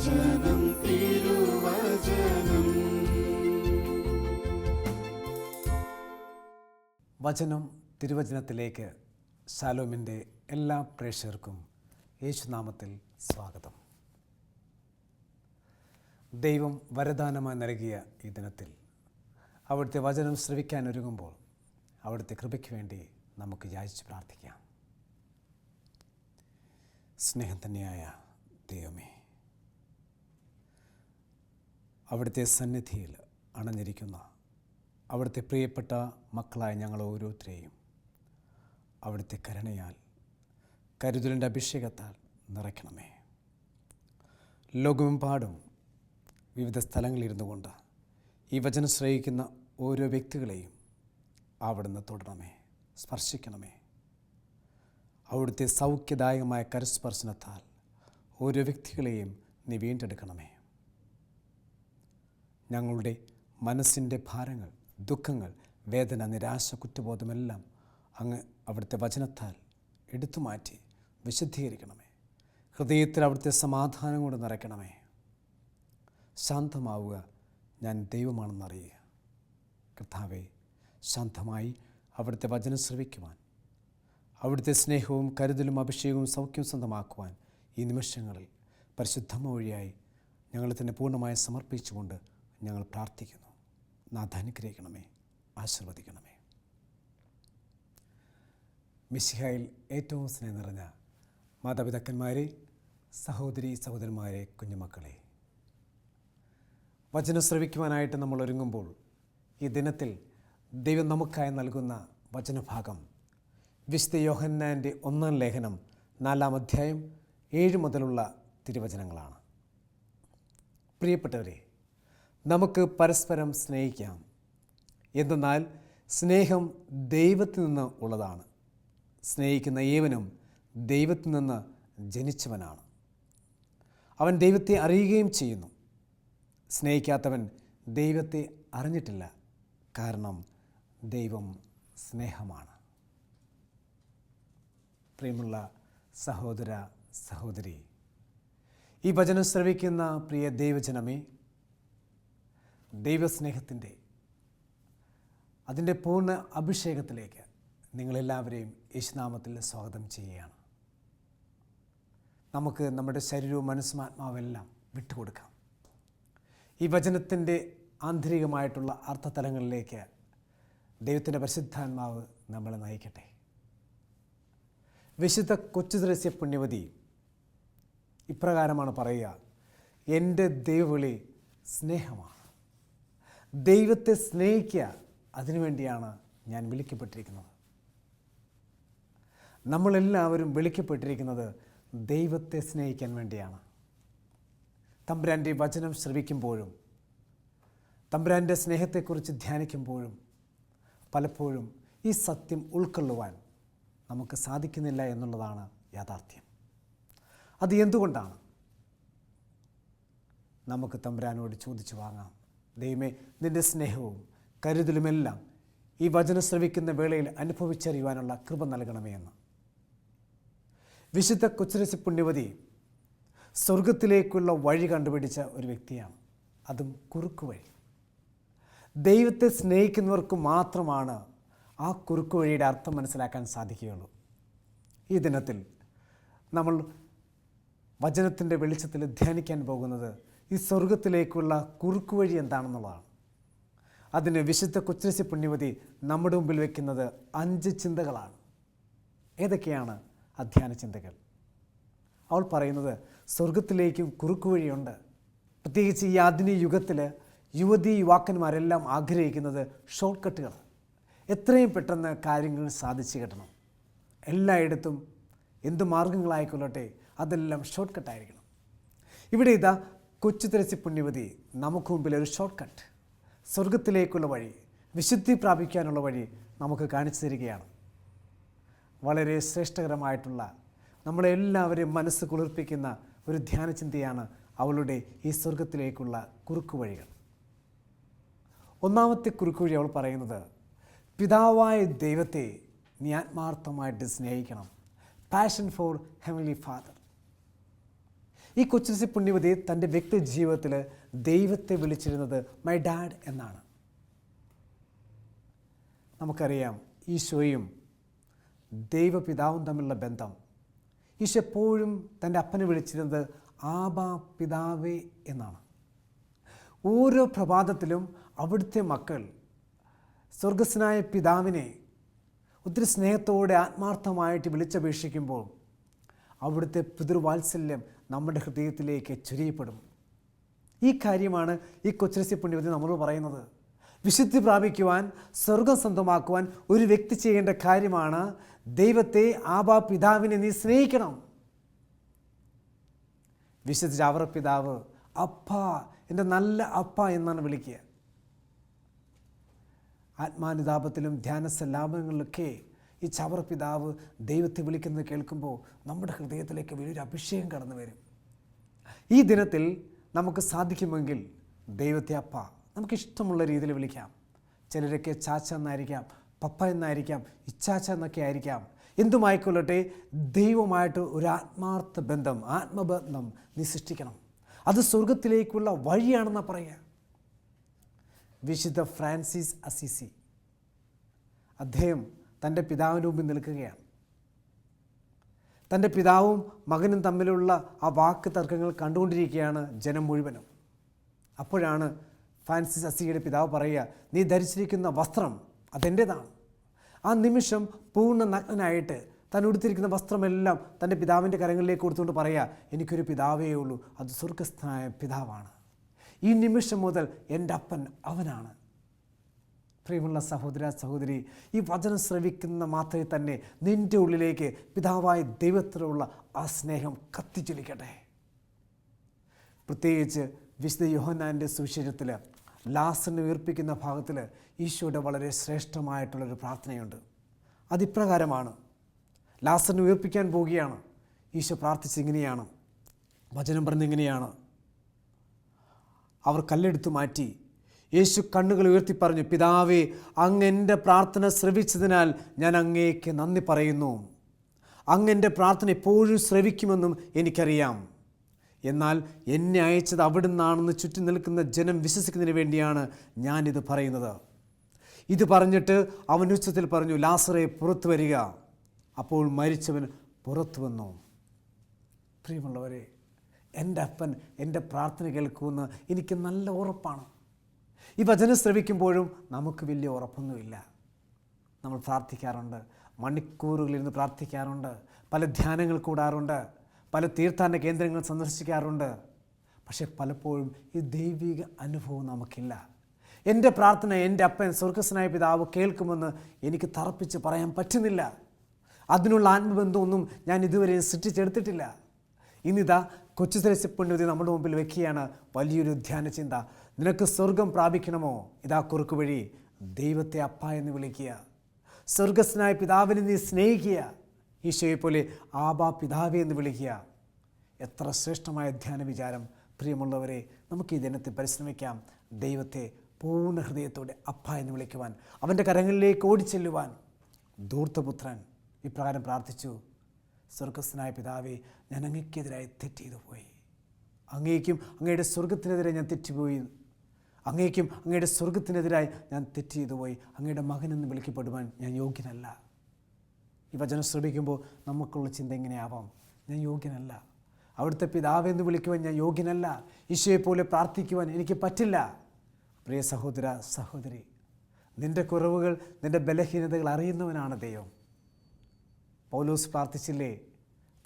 തിരുവചനം. വചനം തിരുവചനത്തിലേക്ക് ശാലോമിന്റെ എല്ലാ പ്രേക്ഷകർക്കും യേശുനാമത്തിൽ സ്വാഗതം. ദൈവം വരദാനമായി നൽകിയ ഈ ദിനത്തിൽ അവിടുത്തെ വചനം ശ്രവിക്കാൻ ഒരുങ്ങുമ്പോൾ അവിടുത്തെ കൃപയ്ക്ക് വേണ്ടി നമുക്ക് യാചിച്ച് പ്രാർത്ഥിക്കാം. സ്നേഹം തന്നെയായ ദൈവമേ അവിടുത്തെ സന്നിധിയിൽ അണഞ്ഞിരിക്കുന്ന അവിടുത്തെ പ്രിയപ്പെട്ട മക്കളായ ഞങ്ങൾ ഓരോരുത്തരെയും അവിടുത്തെ കരുണയാൽ കരുതലിന്റെ അഭിഷേകത്താൽ നിറയ്ക്കണമേ. ലോകമെമ്പാടും വിവിധ സ്ഥലങ്ങളിരുന്നു കൊണ്ട് ഈ വചനം ശ്രയിക്കുന്ന ഓരോ വ്യക്തികളെയും അവിടുന്ന് തുടരണമേ സ്പർശിക്കണമേ. അവിടുത്തെ സൗഖ്യദായകമായ കരസ്പർശനത്താൽ ഓരോ വ്യക്തികളെയും നീ വീണ്ടെടുക്കണമേ. ഞങ്ങളുടെ മനസ്സിന്റെ ഭാരങ്ങൾ ദുഃഖങ്ങൾ വേദന നിരാശ കുറ്റബോധമെല്ലാം അങ്ങ് അവിടുത്തെ വചനത്താൽ എടുത്തു മാറ്റി വിശുദ്ധീകരിക്കണമേ. ഹൃദയത്തിൽ അവിടുത്തെ സമാധാനം കൊണ്ട് നിറയ്ക്കണമേ. ശാന്തമാവുക ഞാൻ ദൈവമാണെന്നറിയുക കർത്താവെ ശാന്തമായി അവിടുത്തെ വചനം ശ്രവിക്കുവാൻ അവിടുത്തെ സ്നേഹവും കരുതലും അഭിഷേകവും സൗഖ്യവും സ്വന്തമാക്കുവാൻ ഈ നിമിഷങ്ങളിൽ പരിശുദ്ധമ വഴിയായി ഞങ്ങളെ തന്നെ പൂർണമായി സമർപ്പിച്ചുകൊണ്ട് ഞങ്ങൾ പ്രാർത്ഥിക്കുന്നു. നാഥ അനുഗ്രഹിക്കണമേ. ആശീർവദിക്കണമേ. മിശിഹായിൽ ഏറ്റവും സ്നേഹം നിറഞ്ഞ മാതാപിതാക്കന്മാരെ സഹോദരി സഹോദരന്മാരെ കുഞ്ഞുമക്കളെ. വചനം ശ്രവിക്കുവാനായിട്ട് നമ്മൾ ഒരുങ്ങുമ്പോൾ ഈ ദിനത്തിൽ ദൈവം നമുക്കായി നൽകുന്ന വചനഭാഗം വിശുദ്ധ യോഹന്നാന്റെ ഒന്നാം ലേഖനം നാലാം അധ്യായം ഏഴ് മുതലുള്ള തിരുവചനങ്ങളാണ്. പ്രിയപ്പെട്ടവരെ നമുക്ക് പരസ്പരം സ്നേഹിക്കാം. എന്തെന്നാൽ സ്നേഹം ദൈവത്തിൽ നിന്ന് ഉള്ളതാണ്. സ്നേഹിക്കുന്ന ഏവനും ദൈവത്തിൽ നിന്ന് ജനിച്ചവനാണ്. അവൻ ദൈവത്തെ അറിയുകയും ചെയ്യുന്നു. സ്നേഹിക്കാത്തവൻ ദൈവത്തെ അറിഞ്ഞിട്ടില്ല. കാരണം ദൈവം സ്നേഹമാണ്. പ്രിയമുള്ള സഹോദര സഹോദരി ഈ വചനം ശ്രവിക്കുന്ന പ്രിയ ദൈവജനമേ ദൈവസ്നേഹത്തിന്റെ അതിന്റെ പൂർണ അഭിഷേകത്തിലേക്ക് നിങ്ങളെല്ലാവരെയും യേശുനാമത്തിൽ സ്വാഗതം ചെയ്യുകയാണ്. നമുക്ക് നമ്മുടെ ശരീരവും മനസ്സും ആത്മാവെല്ലാം വിട്ടുകൊടുക്കാം. ഈ വചനത്തിന്റെ ആന്തരികമായിട്ടുള്ള അർത്ഥതലങ്ങളിലേക്ക് ദൈവത്തിന്റെ പരിശുദ്ധാത്മാവ് നമ്മളെ നയിക്കട്ടെ. വിശുദ്ധ കൊച്ചുദ്രസ്യ പുണ്യവതി ഇപ്രകാരമാണ് പറയുക എന്റെ ദൈവവിളി സ്നേഹമാണ്. ദൈവത്തെ സ്നേഹിക്കുക അതിനുവേണ്ടിയാണ് ഞാൻ വിളിക്കപ്പെട്ടിരിക്കുന്നത്. നമ്മളെല്ലാവരും വിളിക്കപ്പെട്ടിരിക്കുന്നത് ദൈവത്തെ സ്നേഹിക്കാൻ വേണ്ടിയാണ്. തമ്പുരാന്റെ വചനം ശ്രവിക്കുമ്പോഴും തമ്പുരാന്റെ സ്നേഹത്തെക്കുറിച്ച് ധ്യാനിക്കുമ്പോഴും പലപ്പോഴും ഈ സത്യം ഉൾക്കൊള്ളുവാൻ നമുക്ക് സാധിക്കുന്നില്ല എന്നുള്ളതാണ് യാഥാർത്ഥ്യം. അത് എന്തുകൊണ്ടാണ്? നമുക്ക് തമ്പുരാനോട് ചോദിച്ചു വാങ്ങാം. ദൈവമേ നിന്റെ സ്നേഹവും കരുതലുമെല്ലാം ഈ വചനം ശ്രവിക്കുന്ന വേളയിൽ അനുഭവിച്ചറിയുവാനുള്ള കൃപ നൽകണമേ എന്ന്. വിശുദ്ധ കൊച്ചുരസി പുണ്യവതി സ്വർഗത്തിലേക്കുള്ള വഴി കണ്ടുപിടിച്ച ഒരു വ്യക്തിയാണ്. അതും കുറുക്കു വഴി. ദൈവത്തെ സ്നേഹിക്കുന്നവർക്ക് മാത്രമാണ് ആ കുറുക്കു വഴിയുടെ അർത്ഥം മനസ്സിലാക്കാൻ സാധിക്കുകയുള്ളൂ. ഈ ദിനത്തിൽ നമ്മൾ വചനത്തിന്റെ വെളിച്ചത്തിൽ ധ്യാനിക്കാൻ പോകുന്നത് ഈ സ്വർഗത്തിലേക്കുള്ള കുറുക്കുവഴി എന്താണെന്നുള്ളതാണ്. അതിന് വിശുദ്ധ കൊച്ചിനശി പുണ്യവതി നമ്മുടെ മുമ്പിൽ വയ്ക്കുന്നത് അഞ്ച് ചിന്തകളാണ്. ഏതൊക്കെയാണ് അധ്യാന ചിന്തകൾ? അവൾ പറയുന്നത് സ്വർഗത്തിലേക്കും കുറുക്കുവഴിയുണ്ട് പ്രത്യേകിച്ച് ഈ ആധുനിക യുഗത്തിൽ യുവതി യുവാക്കന്മാരെല്ലാം ആഗ്രഹിക്കുന്നത് ഷോർട്ട് കട്ടുകൾ എത്രയും പെട്ടെന്ന് കാര്യങ്ങൾ സാധിച്ചു കിട്ടണം. എല്ലായിടത്തും എന്ത് മാർഗങ്ങളായിക്കൊള്ളട്ടെ അതെല്ലാം ഷോർട്ട് കട്ടായിരിക്കണം ഇവിടെ ഇതാ കൊച്ചു തിരച്ചി പുണ്യവതി നമുക്ക് മുമ്പിൽ ഒരു ഷോർട്ട് കട്ട് സ്വർഗത്തിലേക്കുള്ള വഴി വിശുദ്ധി പ്രാപിക്കാനുള്ള വഴി നമുക്ക് കാണിച്ചു തരികയാണ്. വളരെ ശ്രേഷ്ഠകരമായിട്ടുള്ള നമ്മളെല്ലാവരെയും മനസ്സ് കുളിർപ്പിക്കുന്ന ഒരു ധ്യാനചിന്തയാണ് അവളുടെ ഈ സ്വർഗത്തിലേക്കുള്ള കുറുക്കു വഴികൾ. ഒന്നാമത്തെ കുറുക്കു വഴി അവൾ പറയുന്നത് പിതാവായ ദൈവത്തെ നീ ആത്മാർത്ഥമായിട്ട് സ്നേഹിക്കണം. പാഷൻ ഫോർ ഹെവൻലി ഫാദർ ഈ കൊച്ചുസി പുണ്യവതി തന്റെ വ്യക്തി ജീവിതത്തിൽ ദൈവത്തെ വിളിച്ചിരുന്നത് മൈ ഡാഡ് എന്നാണ്. നമുക്കറിയാം ഈശോയും ദൈവപിതാവും തമ്മിലുള്ള ബന്ധം. ഈശോ എപ്പോഴും തന്റെ അപ്പനെ വിളിച്ചിരുന്നത് ആബാ പിതാവേ എന്നാണ്. ഓരോ പ്രഭാതത്തിലും അവിടുത്തെ മക്കൾ സ്വർഗസ്നായ പിതാവിനെ ഒത്തിരി സ്നേഹത്തോടെ ആത്മാർത്ഥമായിട്ട് വിളിച്ചപേക്ഷിക്കുമ്പോൾ അവിടുത്തെ പിതൃവാത്സല്യം നമ്മുടെ ഹൃദയത്തിലേക്ക് ചുരിയപ്പെടും. ഈ കാര്യമാണ് ഈ കൊച്ചരസ്യ പുണ്യവതി നമ്മൾ പറയുന്നത്. വിശുദ്ധി പ്രാപിക്കുവാൻ സ്വർഗം സ്വന്തമാക്കുവാൻ ഒരു വ്യക്തി ചെയ്യേണ്ട കാര്യമാണ് ദൈവത്തെ ആബാ പിതാവിനെ നീ സ്നേഹിക്കണം. വിശുദ്ധ ജാവറ പിതാവ് അപ്പ എന്റെ നല്ല അപ്പ എന്നാണ് വിളിക്കുക. ആത്മാനുതാപത്തിലും ധ്യാനസല്ലാപങ്ങളിലൊക്കെ ഈ ചവർ പിതാവ് ദൈവത്തെ വിളിക്കുന്നത് കേൾക്കുമ്പോൾ നമ്മുടെ ഹൃദയത്തിലേക്ക് വലിയൊരു അഭിഷേകം കടന്നു വരും. ഈ ദിനത്തിൽ നമുക്ക് സാധിക്കുമെങ്കിൽ ദൈവത്തെ അപ്പ നമുക്ക് ഇഷ്ടമുള്ള രീതിയിൽ വിളിക്കാം. ചിലരൊക്കെ ചാച്ച എന്നായിരിക്കാം പപ്പ എന്നായിരിക്കാം ഇച്ചാച്ച എന്നൊക്കെ ആയിരിക്കാം. എന്തുമായിക്കൊള്ളട്ടെ ദൈവമായിട്ട് ഒരു ആത്മാർത്ഥ ബന്ധം ആത്മബന്ധം നീ സൃഷ്ടിക്കണം. അത് സ്വർഗത്തിലേക്കുള്ള വഴിയാണെന്നാണ് പറയുക. വിശുദ്ധ ഫ്രാൻസിസ് അസിസി. അദ്ദേഹം തന്റെ പിതാവിന്റെ മുമ്പിൽ നിൽക്കുകയാണ്. തന്റെ പിതാവും മകനും തമ്മിലുള്ള ആ വാക്ക് തർക്കങ്ങൾ കണ്ടുകൊണ്ടിരിക്കുകയാണ് ജനം മുഴുവനും. അപ്പോഴാണ് ഫ്രാൻസിസ് അസിയുടെ പിതാവ് പറയുക നീ ധരിച്ചിരിക്കുന്ന വസ്ത്രം അതെന്റേതാണ്. ആ നിമിഷം പൂർണ നഗ്നനായിട്ട് താൻ ഉടുത്തിരിക്കുന്ന വസ്ത്രമെല്ലാം തന്റെ പിതാവിന്റെ കരങ്ങളിലേക്ക് കൊടുത്തുകൊണ്ട് പറയുക എനിക്കൊരു പിതാവേ ഉള്ളൂ അത് സ്വർഗസ്ഥനായ പിതാവാണ്. ഈ നിമിഷം മുതൽ എന്റെ അപ്പൻ അവനാണ്. പ്രിയമുള്ള സഹോദര സഹോദരി ഈ വചനം ശ്രവിക്കുന്ന മാത്രമേ തന്നെ നിന്റെ ഉള്ളിലേക്ക് പിതാവായ ദൈവത്തിലുള്ള ആ സ്നേഹം കത്തിച്ചൊലിക്കട്ടെ. പ്രത്യേകിച്ച് വിശുദ്ധ യോഹന്നാന്റെ സുവിശേഷത്തിൽ ലാസറിനെ ഉയർപ്പിക്കുന്ന ഭാഗത്തിൽ ഈശോയുടെ വളരെ ശ്രേഷ്ഠമായിട്ടുള്ളൊരു പ്രാർത്ഥനയുണ്ട്. അതിപ്രകാരമാണ്. ലാസറിനെ ഉയർപ്പിക്കാൻ പോവുകയാണ്. ഈശോ പ്രാർത്ഥിച്ചിങ്ങനെയാണ് വചനം പറഞ്ഞിങ്ങനെയാണ് അവർ കല്ലെടുത്തു മാറ്റി യേശു കണ്ണുകൾ ഉയർത്തി പറഞ്ഞു പിതാവേ അങ്ങ് എന്റെ പ്രാർത്ഥന ശ്രവിച്ചതിനാൽ ഞാൻ അങ്ങേക്ക് നന്ദി പറയുന്നു. അങ്ങ് എന്റെ പ്രാർത്ഥന എപ്പോഴും ശ്രവിക്കുമെന്നും എനിക്കറിയാം. എന്നാൽ എന്നെ അയച്ചത് അവിടുന്നാണെന്ന് ചുറ്റി നിൽക്കുന്ന ജനം വിശ്വസിക്കുന്നതിന് വേണ്ടിയാണ് ഞാനിത് പറയുന്നത്. ഇത് പറഞ്ഞിട്ട് അവൻ ഉച്ചത്തിൽ പറഞ്ഞു ലാസറെ പുറത്തു വരിക. അപ്പോൾ മരിച്ചവൻ പുറത്തു വന്നു. പ്രിയമുള്ളവരെ എന്റെ അപ്പൻ എന്റെ പ്രാർത്ഥന കേൾക്കുമെന്ന് എനിക്ക് നല്ല ഉറപ്പാണ്. ഈ വചനം ശ്രവിക്കുമ്പോഴും നമുക്ക് വലിയ ഉറപ്പൊന്നുമില്ല. നമ്മൾ പ്രാർത്ഥിക്കാറുണ്ട്. മണിക്കൂറുകളിരുന്ന് പ്രാർത്ഥിക്കാറുണ്ട്. പല ധ്യാനങ്ങൾ കൂടാറുണ്ട്. പല തീർത്ഥാടന കേന്ദ്രങ്ങൾ സന്ദർശിക്കാറുണ്ട്. പക്ഷെ പലപ്പോഴും ഈ ദൈവിക അനുഭവം നമുക്കില്ല. എന്റെ പ്രാർത്ഥന എന്റെ അപ്പൻ സ്വർഗസ്നായ പിതാവ് കേൾക്കുമെന്ന് എനിക്ക് തറപ്പിച്ച് പറയാൻ പറ്റുന്നില്ല. അതിനുള്ള ആത്മബന്ധമൊന്നും ഞാൻ ഇതുവരെ സൃഷ്ടിച്ചെടുത്തിട്ടില്ല. ഇന്നിതാ കൊച്ചു പുണ്യവതി നമ്മുടെ മുമ്പിൽ വെക്കുകയാണ് വലിയൊരു ധ്യാന ചിന്ത നിനക്ക് സ്വർഗം പ്രാപിക്കണമോ? ഇതാ കുറുക്ക് വഴി. ദൈവത്തെ അപ്പ എന്ന് വിളിക്കുക. സ്വർഗസ്നായ പിതാവിനെ നീ സ്നേഹിക്കുക. ഈശോയെ പോലെ ആബാ പിതാവെ എന്ന് വിളിക്കുക. എത്ര ശ്രേഷ്ഠമായ ധ്യാന വിചാരം. പ്രിയമുള്ളവരെ നമുക്ക് ഈ ദിനത്തിൽ പരിശ്രമിക്കാം. ദൈവത്തെ പൂർണ ഹൃദയത്തോടെ അപ്പ എന്ന് വിളിക്കുവാൻ. അവന്റെ കരങ്ങളിലേക്ക് ഓടിച്ചെല്ലുവാൻ. ധൂർത്തപുത്രൻ ഇപ്രകാരം പ്രാർത്ഥിച്ചു. സ്വർഗസ്നായ പിതാവേ ഞാൻ അങ്ങക്കെതിരായി തെറ്റ് ചെയ്തു പോയി അങ്ങേക്കും അങ്ങയുടെ സ്വർഗത്തിനെതിരെ ഞാൻ തെറ്റുപോയി. അങ്ങേക്കും അങ്ങയുടെ സ്വർഗത്തിനെതിരായി ഞാൻ തെറ്റ് ചെയ്തു പോയി. അങ്ങയുടെ മകനെന്ന് വിളിക്കപ്പെടുവാൻ ഞാൻ യോഗ്യനല്ല. ഈ വചനം ശ്രമിക്കുമ്പോൾ നമുക്കുള്ള ചിന്ത എങ്ങനെയാവാം? ഞാൻ യോഗ്യനല്ല. അവിടുത്തെ പിതാവെന്ന് വിളിക്കുവാൻ ഞാൻ യോഗ്യനല്ല. ഈശോയെ പോലെ പ്രാർത്ഥിക്കുവാൻ എനിക്ക് പറ്റില്ല. പ്രിയ സഹോദര സഹോദരി നിന്റെ കുറവുകൾ നിന്റെ ബലഹീനതകൾ അറിയുന്നവനാണ് ദൈവം. പൗലോസ് പ്രാർത്ഥിച്ചില്ലേ?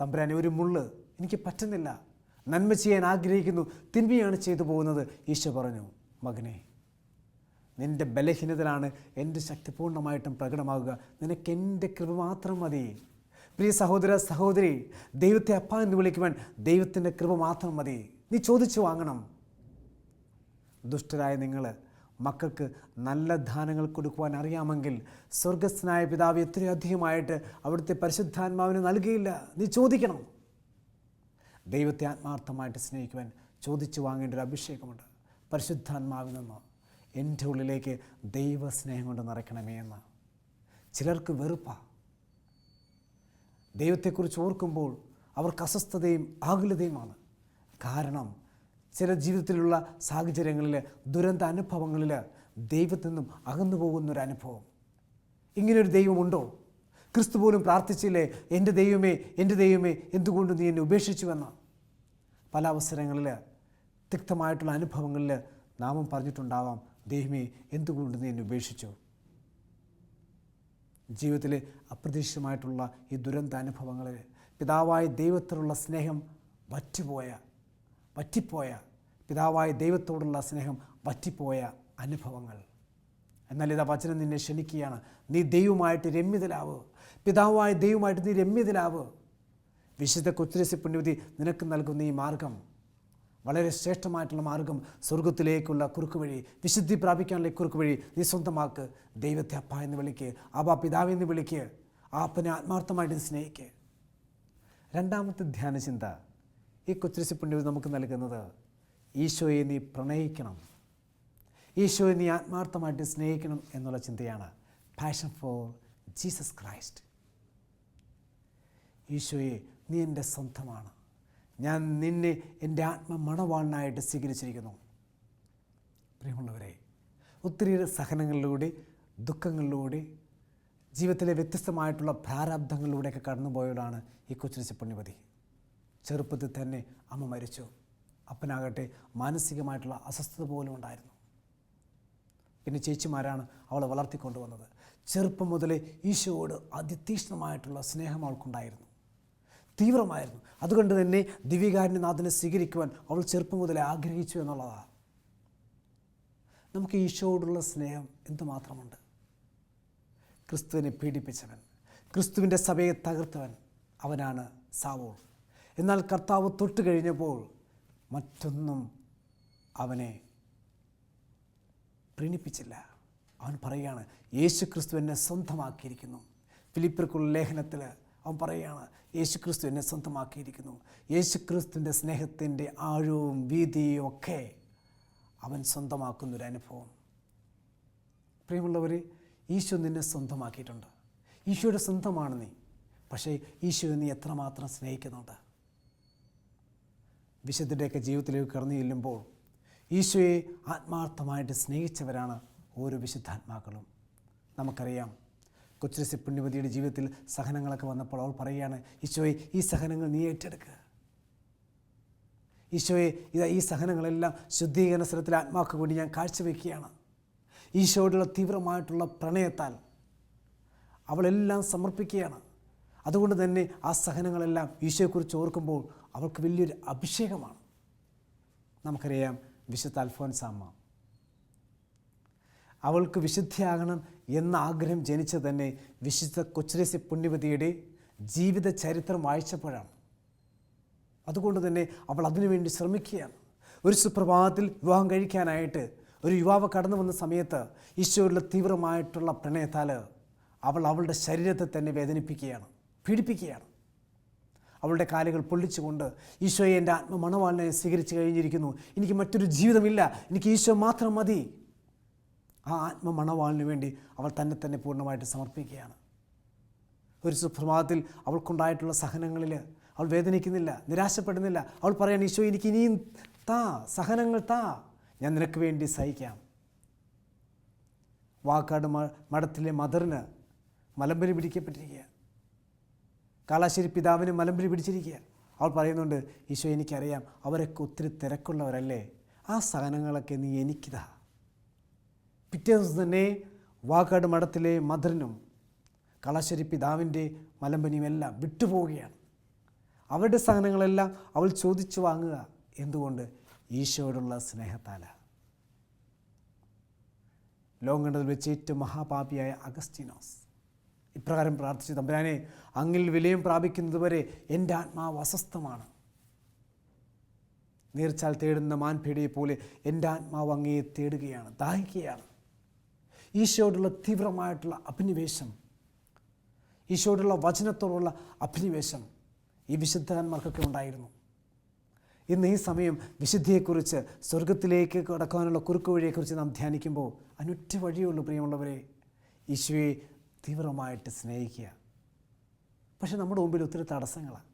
തമ്പുരാനെ ഒരു മുള്ള് എനിക്ക് പറ്റുന്നില്ല. നന്മ ചെയ്യാൻ ആഗ്രഹിക്കുന്നു. തിന്മയാണ് ചെയ്തു പോകുന്നത്. ഈശോ പറഞ്ഞു. മകനെ. നിന്റെ ബലഹീനതയിലാണ് എന്റെ ശക്തി പൂർണമായിട്ടും പ്രകടമാകുക. നിനക്ക് എന്റെ കൃപ മാത്രം മതി. പ്രിയ സഹോദര സഹോദരി ദൈവത്തെ അപ്പ എന്ന് വിളിക്കുവാൻ ദൈവത്തിന്റെ കൃപ മാത്രം മതി. നീ ചോദിച്ചു വാങ്ങണം. ദുഷ്ടരായ നിങ്ങൾ മക്കൾക്ക് നല്ല ദാനങ്ങൾ കൊടുക്കുവാൻ അറിയാമെങ്കിൽ സ്വർഗസ്ഥനായ പിതാവ് എത്രയധികമായിട്ട് അവിടുത്തെ പരിശുദ്ധാത്മാവിന് നൽകിയില്ല. നീ ചോദിക്കണം. ദൈവത്തെ ആത്മാർത്ഥമായിട്ട് സ്നേഹിക്കുവാൻ ചോദിച്ചു വാങ്ങേണ്ട ഒരു അഭിഷേകമുണ്ട്. പരിശുദ്ധാത്മാവിൽ നിന്ന് എന്റെ ഉള്ളിലേക്ക് ദൈവസ്നേഹം കൊണ്ട് നിറയ്ക്കണമേ എന്ന്. ചിലർക്ക് വെറുപ്പാ. ദൈവത്തെക്കുറിച്ച് ഓർക്കുമ്പോൾ അവർക്ക് അസ്വസ്ഥതയും ആകുലതയുമാണ്. കാരണം ചില ജീവിതത്തിലുള്ള സാഹചര്യങ്ങളിൽ ദുരന്ത അനുഭവങ്ങളിൽ ദൈവത്തിൽ നിന്നും അകന്നു പോകുന്നൊരു അനുഭവം. ഇങ്ങനൊരു ദൈവമുണ്ടോ? ക്രിസ്തു പോലും പ്രാർത്ഥിച്ചില്ലേ എന്റെ ദൈവമേ എന്റെ ദൈവമേ എന്തുകൊണ്ട് നീ എന്നെ ഉപേക്ഷിച്ചുവെന്ന്? പല അവസരങ്ങളിൽ തിക്തമായിട്ടുള്ള അനുഭവങ്ങളിൽ നാമം പറഞ്ഞിട്ടുണ്ടാവാം. ദൈവമേ എന്തുകൊണ്ട് നീ എന്നെ ഉപേക്ഷിച്ചു? ജീവിതത്തിലെ അപ്രതീക്ഷിതമായിട്ടുള്ള ഈ ദുരന്ത അനുഭവങ്ങളിൽ പിതാവായ ദൈവത്തിലുള്ള സ്നേഹം വറ്റുപോയ വറ്റിപ്പോയ പിതാവായ ദൈവത്തോടുള്ള സ്നേഹം വറ്റിപ്പോയ അനുഭവങ്ങൾ. എന്നാൽ ഇതാ വചനം നിന്നെ ക്ഷണിക്കുകയാണ്. നീ ദൈവമായിട്ട് രമ്യതലാവ് പിതാവായ ദൈവമായിട്ട് നീ രമ്യതലാവ് വിശുദ്ധ കൊച്ചുരസി പുണ്യവതി നിനക്ക് നൽകുന്ന ഈ മാർഗം വളരെ ശ്രേഷ്ഠമായിട്ടുള്ള മാർഗം സ്വർഗത്തിലേക്കുള്ള കുറുക്ക് വഴി വിശുദ്ധി പ്രാപിക്കാനുള്ള കുറുക്ക് വഴി നീ സ്വന്തമാക്ക്. ദൈവത്തെ അപ്പ എന്ന് വിളിക്ക് അപ്പ പിതാവ് എന്ന് വിളിക്ക് ആ അപ്പനെ ആത്മാർത്ഥമായിട്ട് സ്നേഹിക്ക്. രണ്ടാമത്തെ ധ്യാനചിന്ത ഈ കൊച്ചുരസി പുണ്യവ് നമുക്ക് നൽകുന്നത് ഈശോയെ നീ പ്രണയിക്കണം. ഈശോയെ നീ ആത്മാർത്ഥമായിട്ട് സ്നേഹിക്കണം എന്നുള്ള ചിന്തയാണ്. പാഷൻ ഫോർ ജീസസ് ക്രൈസ്റ്റ് ഈശോയെ നീ എന്റെ സ്വന്തമാണ്. ഞാൻ നിന്നെ എന്റെ ആത്മ മണവാളനായിട്ട് സ്വീകരിച്ചിരിക്കുന്നു. പ്രിയമുള്ളവരെ ഒത്തിരിയേറെ സഹനങ്ങളിലൂടെ ദുഃഖങ്ങളിലൂടെ ജീവിതത്തിലെ വ്യത്യസ്തമായിട്ടുള്ള പ്രാരാബ്ദങ്ങളിലൂടെയൊക്കെ കടന്നുപോയവരാണ് ഈ കൊച്ചുരസി പുണ്യവതി ചെറുപ്പത്തിൽ തന്നെ അമ്മ മരിച്ചു. അപ്പനാകട്ടെ മാനസികമായിട്ടുള്ള അസ്വസ്ഥത പോലും ഉണ്ടായിരുന്നു. പിന്നെ ചേച്ചിമാരാണ് അവളെ വളർത്തിക്കൊണ്ടുവന്നത്. ചെറുപ്പം മുതലേ ഈശോയോട് അതിതീക്ഷ്ണമായിട്ടുള്ള സ്നേഹം അവൾക്കുണ്ടായിരുന്നു. തീവ്രമായിരുന്നു. അതുകൊണ്ട് തന്നെ ദിവ്യകാരുണ്യനാഥനെ സ്വീകരിക്കുവാൻ അവൾ ചെറുപ്പം മുതലേ ആഗ്രഹിച്ചു എന്നുള്ളതാണ് നമുക്ക് ഈശോയോടുള്ള സ്നേഹം എന്തുമാത്രമുണ്ട്? ക്രിസ്തുവിനെ പീഡിപ്പിച്ചവൻ ക്രിസ്തുവിന്റെ സഭയെ തകർത്തവൻ അവനാണ് സാവോൾ. എന്നാൽ കർത്താവ് തൊട്ട് കഴിഞ്ഞപ്പോൾ മറ്റൊന്നും അവനെ പ്രീണിപ്പിച്ചില്ല. അവൻ പറയുകയാണ് യേശു ക്രിസ്തു എന്നെ സ്വന്തമാക്കിയിരിക്കുന്നു. ഫിലിപ്പിർക്കുള്ള ലേഖനത്തിൽ അവൻ പറയുകയാണ് യേശു ക്രിസ്തു എന്നെ സ്വന്തമാക്കിയിരിക്കുന്നു. യേശു ക്രിസ്തുവിന്റെ സ്നേഹത്തിന്റെ ആഴവും വീതിയും ഒക്കെ അവൻ സ്വന്തമാക്കുന്നൊരു അനുഭവം. പ്രിയമുള്ളവർ ഈശോ നിന്നെ സ്വന്തമാക്കിയിട്ടുണ്ട്. ഈശോയുടെ സ്വന്തമാണ് നീ. പക്ഷേ ഈശോ നീ എത്രമാത്രം സ്നേഹിക്കുന്നുണ്ട്? വിശുദ്ധരുടെയൊക്കെ ജീവിതത്തിലേക്ക് കടന്നു ചെല്ലുമ്പോൾ ഈശോയെ ആത്മാർത്ഥമായിട്ട് സ്നേഹിച്ചവരാണ് ഓരോ വിശുദ്ധാത്മാക്കളും. നമുക്കറിയാം കൊച്ചുരസി പുണ്യവതിയുടെ ജീവിതത്തിൽ സഹനങ്ങളൊക്കെ വന്നപ്പോൾ അവൾ പറയുകയാണ് ഈശോയെ ഈ സഹനങ്ങൾ നീ ഏറ്റെടുക്കുക ഈശോയെ ഇതാ ഈ സഹനങ്ങളെല്ലാം ശുദ്ധീകരണ സ്ഥലത്തിലെ ആത്മാക്ക് വേണ്ടി ഞാൻ കാഴ്ചവെക്കുകയാണ് ഈശോയോടുള്ള തീവ്രമായിട്ടുള്ള പ്രണയത്താൽ അവളെല്ലാം സമർപ്പിക്കുകയാണ്. അതുകൊണ്ട് തന്നെ ആ സഹനങ്ങളെല്ലാം ഈശോയെക്കുറിച്ച് ഓർക്കുമ്പോൾ അവൾക്ക് വലിയൊരു അഭിഷേകമാണ്. നമുക്കറിയാം വിശുദ്ധ അൽഫോൻസാമ്മ അവൾക്ക് വിശുദ്ധിയാകണം എന്ന ആഗ്രഹം ജനിച്ച തന്നെ വിശുദ്ധ കൊച്ചുരസി പുണ്യവതിയുടെ ജീവിത ചരിത്രം വായിച്ചപ്പോഴാണ്. അതുകൊണ്ട് തന്നെ അവൾ അതിനുവേണ്ടി ശ്രമിക്കുകയാണ്. ഒരു സുപ്രഭാതത്തിൽ വിവാഹം കഴിക്കാനായിട്ട് ഒരു യുവാവ് കടന്നു വന്ന സമയത്ത് ഈശോയുടെ തീവ്രമായിട്ടുള്ള പ്രണയത്താൽ അവൾ അവളുടെ ശരീരത്തെ തന്നെ വേദനിപ്പിക്കുകയാണ് പീഡിപ്പിക്കുകയാണ്. അവളുടെ കാലുകൾ പൊള്ളിച്ചുകൊണ്ട് ഈശോയെ എന്റെ ആത്മമണവാളിനെ സ്വീകരിച്ചു കഴിഞ്ഞിരിക്കുന്നു. എനിക്ക് മറ്റൊരു ജീവിതമില്ല. എനിക്ക് ഈശോ മാത്രം മതി. ആ ആത്മമണവാളിന് വേണ്ടി അവൾ തന്നെ തന്നെ പൂർണമായിട്ട് സമർപ്പിക്കുകയാണ്. ഒരു സുപ്രഭാതത്തിൽ അവൾക്കുണ്ടായിട്ടുള്ള സഹനങ്ങളിൽ അവൾ വേദനിക്കുന്നില്ല നിരാശപ്പെടുന്നില്ല. അവൾ പറയാണ് ഈശോ എനിക്ക് ഇനിയും താ സഹനങ്ങൾ താ ഞാൻ നിനക്ക് വേണ്ടി സഹിക്കാം. വാക്കാട് മഠത്തിലെ മദറിന് മലമ്പരി പിടിക്കപ്പെട്ടിരിക്കുക കാളാശ്ശേരി പിതാവിന് മലമ്പരി പിടിച്ചിരിക്കുക അവൾ പറയുന്നുണ്ട് ഈശോ എനിക്കറിയാം അവരൊക്കെ ഒത്തിരി തിരക്കുള്ളവരല്ലേ. ആ സഹനങ്ങളൊക്കെ നീ എനിക്കിതാ. പിറ്റേ ദിവസം തന്നെ വാക്കാട് മഠത്തിലെ മദറിനും കളശ്ശേരി പിതാവിന്റെ മലമ്പനിയും എല്ലാം വിട്ടുപോവുകയാണ്. അവരുടെ സാധനങ്ങളെല്ലാം അവൾ ചോദിച്ചു വാങ്ങുക എന്തുകൊണ്ട്? ഈശോയോടുള്ള സ്നേഹത്താല. ലോകണ്ടതിൽ വെച്ച് ഏറ്റവും മഹാപാപിയായ അഗസ്റ്റിനോസ്. ഇപ്രകാരം പ്രാർത്ഥിച്ചു തമ്പുരാനെ അങ്ങിൽ വിലയം പ്രാപിക്കുന്നതുവരെ എന്റെ ആത്മാവ് അസ്വസ്ഥമാണ്. നീർച്ചാൽ തേടുന്ന മാൻപേടിയെ പോലെ എന്റെ ആത്മാവ് അങ്ങയെ തേടുകയാണ് ദാഹിക്കുകയാണ്. ഈശോയോടുള്ള തീവ്രമായിട്ടുള്ള അഭിനിവേശം. ഈശോയോടുള്ള വചനത്തോടുള്ള അഭിനിവേശം ഈ വിശുദ്ധന്മാർക്കൊക്കെ ഉണ്ടായിരുന്നു. ഇന്ന് ഈ സമയം വിശുദ്ധിയെക്കുറിച്ച് സ്വർഗത്തിലേക്ക് കടക്കാനുള്ള കുറുക്കു വഴിയെക്കുറിച്ച് നാം ധ്യാനിക്കുമ്പോൾ അനുറ്റ വഴിയുള്ളൂ പ്രിയമുള്ളവരെ ഈശോയെ തീവ്രമായിട്ട് സ്നേഹിക്കുക. പക്ഷെ നമ്മുടെ മുമ്പിൽ ഒത്തിരി തടസ്സങ്ങളാണ്.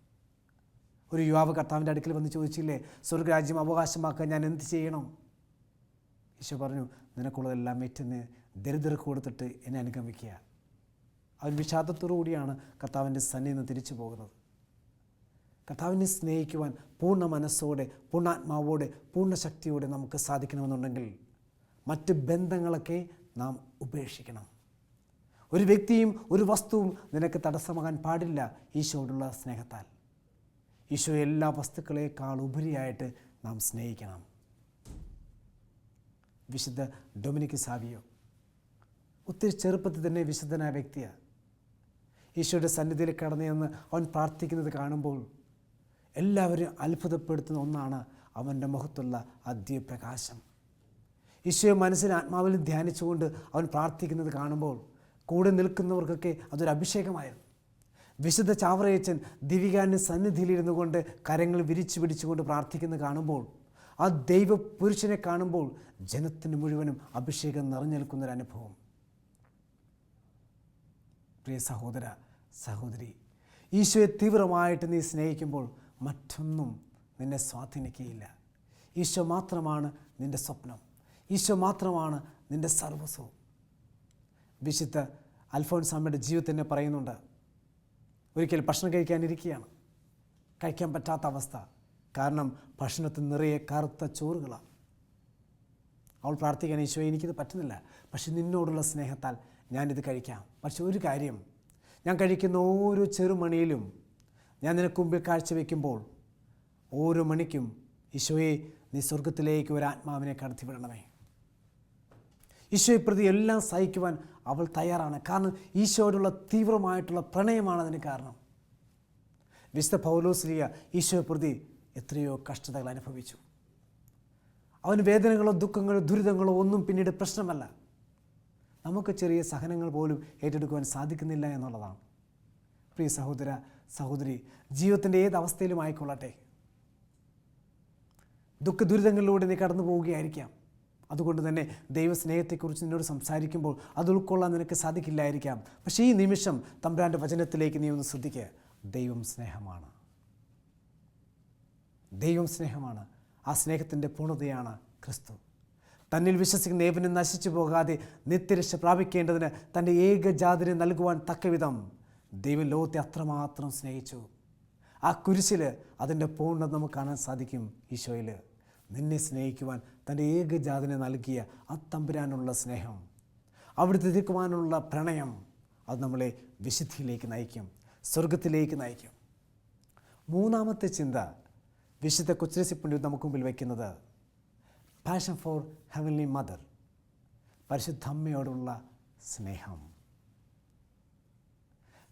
ഒരു യുവാവ് കർത്താവിന്റെ അടുക്കൽ വന്ന് ചോദിച്ചില്ലേ സ്വർഗരാജ്യം അവകാശമാക്കാൻ ഞാൻ എന്ത് ചെയ്യണം? ഈശോ പറഞ്ഞു നിനക്കുള്ളതെല്ലാം ഏറ്റുന്ന് ദരിദ്രർക്ക് കൊടുത്തിട്ട് എന്നെ അനുഗമിക്കുക. അവൻ വിഷാദത്തോടു കൂടിയാണ് കർത്താവിന്റെ സന്നിധിയിൽ നിന്ന് തിരിച്ചു പോകുന്നത്. കർത്താവിനെ സ്നേഹിക്കുവാൻ പൂർണ മനസ്സോടെ പൂർണാത്മാവോടെ പൂർണ ശക്തിയോടെ നമുക്ക് സാധിക്കണമെന്നുണ്ടെങ്കിൽ മറ്റ് ബന്ധങ്ങളൊക്കെ നാം ഉപേക്ഷിക്കണം. ഒരു വ്യക്തിയും ഒരു വസ്തുവും നിനക്ക് തടസ്സമാകാൻ പാടില്ല ഈശോയോടുള്ള സ്നേഹത്താൽ. ഈശോ എല്ലാ വസ്തുക്കളേക്കാൾ ഉപരിയായിട്ട് നാം സ്നേഹിക്കണം. വിശുദ്ധ ഡൊമിനിക് സാവിയോ ഒത്തിരി ചെറുപ്പത്തിൽ തന്നെ വിശുദ്ധനായ വ്യക്തിയാണ്. ഈശോയുടെ സന്നിധിയിൽ കടന്നു ചെന്ന് അവൻ പ്രാർത്ഥിക്കുന്നത് കാണുമ്പോൾ എല്ലാവരും അത്ഭുതപ്പെടുത്തുന്ന ഒന്നാണ് അവന്റെ മുഖത്തുള്ള അദ്യപ്രകാശം ഈശോയെ മനസ്സിൽ ആത്മാവിൽ ധ്യാനിച്ചുകൊണ്ട് അവൻ പ്രാർത്ഥിക്കുന്നത് കാണുമ്പോൾ കൂടെ നിൽക്കുന്നവർക്കൊക്കെ അതൊരു അഭിഷേകമായിരുന്നു. വിശുദ്ധ ചാവറയച്ചൻ ദിവികാന്റെ സന്നിധിയിലിരുന്നു കൊണ്ട് കരങ്ങൾ വിരിച്ചു പിടിച്ചുകൊണ്ട് പ്രാർത്ഥിക്കുന്നത് കാണുമ്പോൾ ആ ദൈവപുരുഷനെ കാണുമ്പോൾ ജനത്തിന് മുഴുവനും അഭിഷേകം നിറഞ്ഞു നിൽക്കുന്നൊരു അനുഭവം പ്രിയ സഹോദര സഹോദരി ഈശോയെ തീവ്രമായിട്ട് നീ സ്നേഹിക്കുമ്പോൾ മറ്റൊന്നും നിന്നെ സ്വാധീനിക്കുകയില്ല. ഈശോ മാത്രമാണ് നിന്റെ സ്വപ്നം. ഈശോ മാത്രമാണ് നിന്റെ സർവസ്വവും വിശുദ്ധ അൽഫോൻസാമ്മയുടെ ജീവിതത്തിൽ തന്നെ പറയുന്നുണ്ട് ഒരിക്കൽ ഭക്ഷണം കഴിക്കാനിരിക്കുകയാണ് കഴിക്കാൻ പറ്റാത്ത അവസ്ഥ. കാരണം ഭക്ഷണത്തിൽ നിറയെ കറുത്ത ചോറുകളാണ് അവൾ പ്രാർത്ഥിക്കാൻ ഈശോ എനിക്കിത് പറ്റുന്നില്ല. പക്ഷെ നിന്നോടുള്ള സ്നേഹത്താൽ ഞാനിത് കഴിക്കാം. പക്ഷെ ഒരു കാര്യം ഞാൻ കഴിക്കുന്ന ഓരോ ചെറുമണിയിലും ഞാൻ നിനക്ക് മുമ്പിൽ കാഴ്ചവെക്കുമ്പോൾ ഓരോ മണിക്കും ഈശോയെ നീ സ്വർഗത്തിലേക്ക് ഒരു ആത്മാവിനെ കടത്തിവിടണമേ. ഈശോയെ പ്രതി എല്ലാം സഹിക്കുവാൻ അവൾ തയ്യാറാണ്. കാരണം ഈശോയോടുള്ള തീവ്രമായിട്ടുള്ള പ്രണയമാണ് അതിന് കാരണം. വിശുദ്ധ പൗലോസ്ലിയ ഈശോയെ പ്രതി എത്രയോ കഷ്ടതകൾ അനുഭവിച്ചു. അവന് വേദനകളോ ദുഃഖങ്ങളോ ദുരിതങ്ങളോ ഒന്നും പിന്നീട് പ്രശ്നമല്ല. നമുക്ക് ചെറിയ സഹനങ്ങൾ പോലും ഏറ്റെടുക്കുവാൻ സാധിക്കുന്നില്ല എന്നുള്ളതാണ്. പ്രിയ സഹോദര സഹോദരി ജീവിതത്തിന്റെ ഏത് അവസ്ഥയിലും ആയിക്കൊള്ളട്ടെ. ദുഃഖ ദുരിതങ്ങളിലൂടെ നീ കടന്നു പോവുകയായിരിക്കാം. അതുകൊണ്ട് തന്നെ ദൈവസ്നേഹത്തെക്കുറിച്ച് നിന്നോട് സംസാരിക്കുമ്പോൾ അത് ഉൾക്കൊള്ളാൻ നിനക്ക് സാധിക്കില്ലായിരിക്കാം. പക്ഷേ ഈ നിമിഷം തമ്പുരാന്റെ വചനത്തിലേക്ക് നീ ഒന്ന് ശ്രദ്ധിക്കുക ദൈവം സ്നേഹമാണ്. ദൈവം സ്നേഹമാണ്. ആ സ്നേഹത്തിന്റെ പൂർണതയാണ് ക്രിസ്തു. തന്നിൽ വിശ്വസിക്കുന്ന ഏവനും നശിച്ചു പോകാതെ നിത്യരക്ഷ പ്രാപിക്കേണ്ടതിന് തന്റെ ഏകജാതിനെ നൽകുവാൻ തക്കവിധം ദൈവം ലോകത്തെ അത്രമാത്രം സ്നേഹിച്ചു. ആ കുരിശിൽ അതിന്റെ പൂർണത നമുക്ക് കാണാൻ സാധിക്കും ഈശോയിൽ നിന്നെ സ്നേഹിക്കുവാൻ തന്റെ ഏകജാതിനെ നൽകിയ ആ തമ്പുരാനുള്ള സ്നേഹം അവിടെ തിരിക്കുവാനുള്ള പ്രണയം അത് നമ്മളെ വിശുദ്ധിയിലേക്ക് നയിക്കും സ്വർഗത്തിലേക്ക് നയിക്കും. മൂന്നാമത്തെ ചിന്ത വിശുദ്ധ കൊച്ചിരസിപ്പുണ്ടി നമുക്ക് മുമ്പിൽ വയ്ക്കുന്നത് പാഷൻ ഫോർ ഹെവൻലി മദർ പരിശുദ്ധ അമ്മയോടുള്ള സ്നേഹം.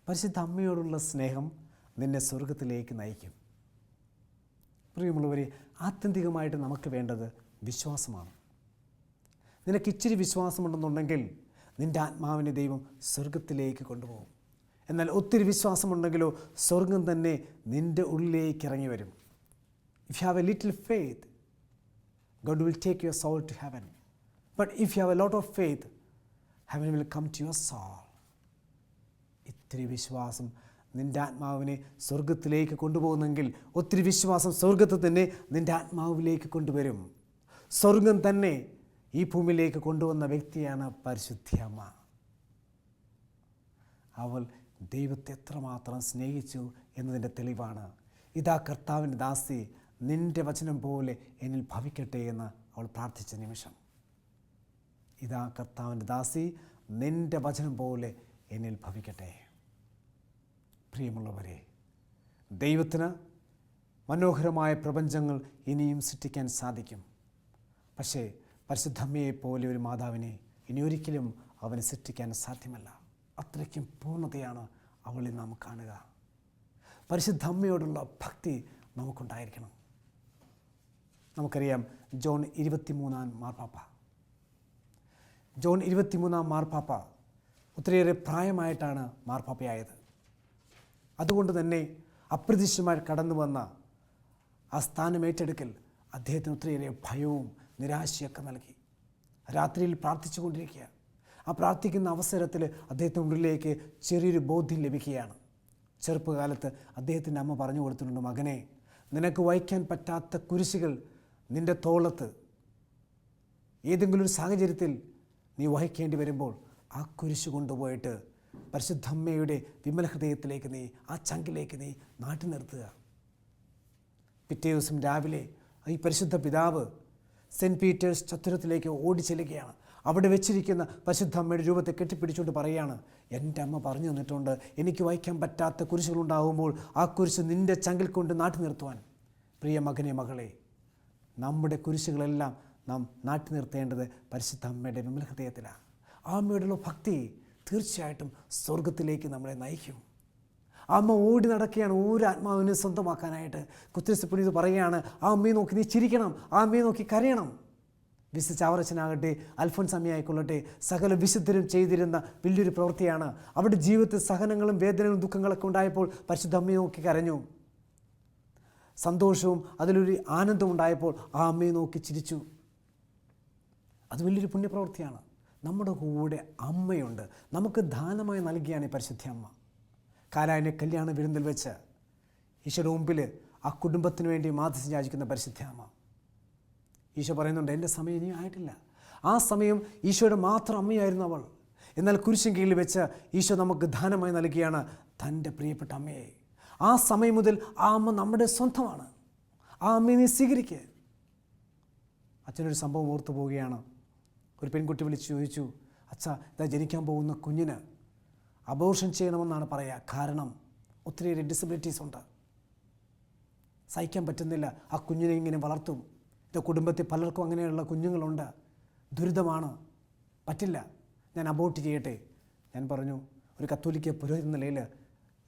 പരിശുദ്ധ അമ്മയോടുള്ള സ്നേഹം നിന്നെ സ്വർഗത്തിലേക്ക് നയിക്കും. പ്രിയമുള്ളവരെ ആത്യന്തികമായിട്ട് നമുക്ക് വേണ്ടത് വിശ്വാസമാണ്. നിനക്ക് ഇച്ചിരി വിശ്വാസമുണ്ടെന്നുണ്ടെങ്കിൽ നിന്റെ ആത്മാവിനെ ദൈവം സ്വർഗത്തിലേക്ക് കൊണ്ടുപോകും. എന്നാൽ ഒത്തിരി വിശ്വാസമുണ്ടെങ്കിലോ സ്വർഗം തന്നെ നിന്റെ ഉള്ളിലേക്ക് ഇറങ്ങി വരും. If have a little faith God will take your soul to heaven. But if you have a lot of faith, heaven will come to your soul. ഇത്തിരി വിശ്വാസം നിന്റെ ആത്മാവിനെ സ്വർഗത്തിലേക്ക് കൊണ്ടുപോകുന്നെങ്കിൽ ഒത്തിരി വിശ്വാസം സ്വർഗത്തെ തന്നെ നിന്റെ ആത്മാവിലേക്ക് കൊണ്ടുവരും സ്വർഗം തന്നെ ഈ ഭൂമിയിലേക്ക് കൊണ്ടുവന്ന വ്യക്തിയാണ് പരിശുദ്ധിയമ്മ അവൾ ദൈവത്തെ എത്രമാത്രം സ്നേഹിച്ചു എന്നതിന്റെ തെളിവാണ് ഇതാ കർത്താവിന്റെ ദാസി നിന്റെ വചനം പോലെ എന്നിൽ ഭവിക്കട്ടെ എന്ന് അവൾ പ്രാർത്ഥിച്ച നിമിഷം. ഇതാ കർത്താവിന്റെ ദാസി നിന്റെ വചനം പോലെ എന്നിൽ ഭവിക്കട്ടെ. പ്രിയമുള്ളവരെ ദൈവത്തിന് മനോഹരമായ പ്രപഞ്ചങ്ങൾ ഇനിയും സൃഷ്ടിക്കാൻ സാധിക്കും. പക്ഷേ പരിശുദ്ധമ്മയെ പോലെ ഒരു മാതാവിനെ ഇനി ഒരിക്കലും അവന് സൃഷ്ടിക്കാൻ സാധ്യമല്ല. അത്രയ്ക്കും പൂർണതയാണ് അവളിൽ നാം കാണുക. പരിശുദ്ധമ്മയോടുള്ള ഭക്തി നമുക്കുണ്ടായിരിക്കണം. നമുക്കറിയാം ജോൺ ഇരുപത്തിമൂന്നാം മാർപ്പാപ്പ. ജോൺ ഇരുപത്തിമൂന്നാം മാർപ്പാപ്പ ഒത്തിരിയേറെ പ്രായമായിട്ടാണ് മാർപ്പാപ്പയായത്. അതുകൊണ്ട് തന്നെ അപ്രതീക്ഷിതമായി കടന്നു വന്ന ആ സ്ഥാനം ഏറ്റെടുക്കൽ അദ്ദേഹത്തിന് ഒത്തിരിയേറെ ഭയവും നിരാശയൊക്കെ നൽകി. രാത്രിയിൽ പ്രാർത്ഥിച്ചു കൊണ്ടിരിക്കുക. ആ പ്രാർത്ഥിക്കുന്ന അവസരത്തിൽ അദ്ദേഹത്തിന്റെ ഉള്ളിലേക്ക് ചെറിയൊരു ബോധ്യം ലഭിക്കുകയാണ്. ചെറുപ്പകാലത്ത് അദ്ദേഹത്തിന്റെ അമ്മ പറഞ്ഞു കൊടുത്തിട്ടുണ്ട് മകനെ നിനക്ക് വഹിക്കാൻ പറ്റാത്ത കുരിശുകൾ നിന്റെ തോളത്ത് ഏതെങ്കിലും ഒരു സാഹചര്യത്തിൽ നീ വഹിക്കേണ്ടി വരുമ്പോൾ ആ കുരിശ് കൊണ്ടുപോയിട്ട് പരിശുദ്ധമ്മയുടെ വിമല ഹൃദയത്തിലേക്ക് നീ ആ ചങ്കിലേക്ക് നീ നാട്ടി നിർത്തുക. പിറ്റേ ദിവസം രാവിലെ ഈ പരിശുദ്ധ പിതാവ് സെന്റ് പീറ്റേഴ്സ് ചത്തുരത്തിലേക്ക് ഓടി ചെല്ലുകയാണ്. അവിടെ വെച്ചിരിക്കുന്ന പരിശുദ്ധ അമ്മയുടെ രൂപത്തെ കെട്ടിപ്പിടിച്ചുകൊണ്ട് പറയുകയാണ് എന്റെ അമ്മ പറഞ്ഞു തന്നിട്ടുണ്ട് എനിക്ക് വഹിക്കാൻ പറ്റാത്ത കുരിശുകളുണ്ടാകുമ്പോൾ ആ കുരിശ് നിന്റെ ചങ്കിൽ കൊണ്ട് നാട്ടി നിർത്തുവാൻ. പ്രിയ മകനെ മകളെ നമ്മുടെ കുരിശുകളെല്ലാം നാം നാട്ടി നിർത്തേണ്ടത് പരിശുദ്ധ അമ്മയുടെ വിമല ഹൃദയത്തിലാണ്. ആ അമ്മയോടുള്ള ഭക്തി തീർച്ചയായിട്ടും സ്വർഗത്തിലേക്ക് നമ്മളെ നയിക്കും. അമ്മ ഓടി നടക്കുകയാണ് ഒരു ആത്മാവിനെ സ്വന്തമാക്കാനായിട്ട്. കുത്തിരിസ് പുണിത് പറയുകയാണ് ആ അമ്മയെ നോക്കി നീ ചിരിക്കണം ആ അമ്മയെ നോക്കി കരയണം. വിശുദ്ധ ചാവറച്ചനാകട്ടെ അൽഫോൻസ് അമ്മയായിക്കൊള്ളട്ടെ സകല വിശുദ്ധരും ചെയ്തിരുന്ന വലിയൊരു പ്രവൃത്തിയാണ്. അവരുടെ ജീവിതത്തിൽ സഹനങ്ങളും വേദനകളും ദുഃഖങ്ങളൊക്കെ ഉണ്ടായപ്പോൾ പരിശുദ്ധ അമ്മയെ നോക്കി കരഞ്ഞു. സന്തോഷവും അതിലൊരു ആനന്ദം ഉണ്ടായപ്പോൾ ആ അമ്മയെ നോക്കി ചിരിച്ചു. അത് വലിയൊരു പുണ്യപ്രവൃത്തിയാണ്. നമ്മുടെ കൂടെ അമ്മയുണ്ട്. നമുക്ക് ദാനമായി നൽകിയാണ് ഈ പരിശുദ്ധ അമ്മ. കാലായനെ കല്യാണ വിരുന്നിൽ വെച്ച് ഈശോയുടെ മുമ്പിൽ ആ കുടുംബത്തിന് വേണ്ടി മാധ്യസ്ഥം യാചിക്കുന്ന പരിശുദ്ധ അമ്മ. ഈശോ പറയുന്നുണ്ട് എന്റെ സമയം ഇനിയും ആയിട്ടില്ല. ആ സമയം ഈശോയുടെ മാത്രം അമ്മയായിരുന്നു അവൾ. എന്നാൽ കുരിശൻ കീഴിൽ വെച്ച് ഈശോ നമുക്ക് ദാനമായി നൽകിയാണ് തന്റെ പ്രിയപ്പെട്ട അമ്മയെ. ആ സമയം മുതൽ ആ അമ്മ നമ്മുടെ സ്വന്തമാണ്. ആ അമ്മയെ നീ സ്വീകരിക്കുക അച്ഛനൊരു സംഭവം ഓർത്തു പോവുകയാണ്. ഒരു പെൺകുട്ടി വിളിച്ച് ചോദിച്ചു അച്ഛ ഇതാ ജനിക്കാൻ പോകുന്ന കുഞ്ഞിന് അബോർഷൻ ചെയ്യണമെന്നാണ് പറയുക കാരണം ഒത്തിരിയേറെ ഡിസബിലിറ്റീസ് ഉണ്ട്. സഹിക്കാൻ പറ്റുന്നില്ല. ആ കുഞ്ഞിനെ ഇങ്ങനെ വളർത്തും. എന്റെ കുടുംബത്തിൽ പലർക്കും അങ്ങനെയുള്ള കുഞ്ഞുങ്ങളുണ്ട്. ദുരിതമാണ്. പറ്റില്ല. ഞാൻ അബോട്ട് ചെയ്യട്ടെ. ഞാൻ പറഞ്ഞു ഒരു കത്തോലിക്ക പുരോഹിത നിലയിൽ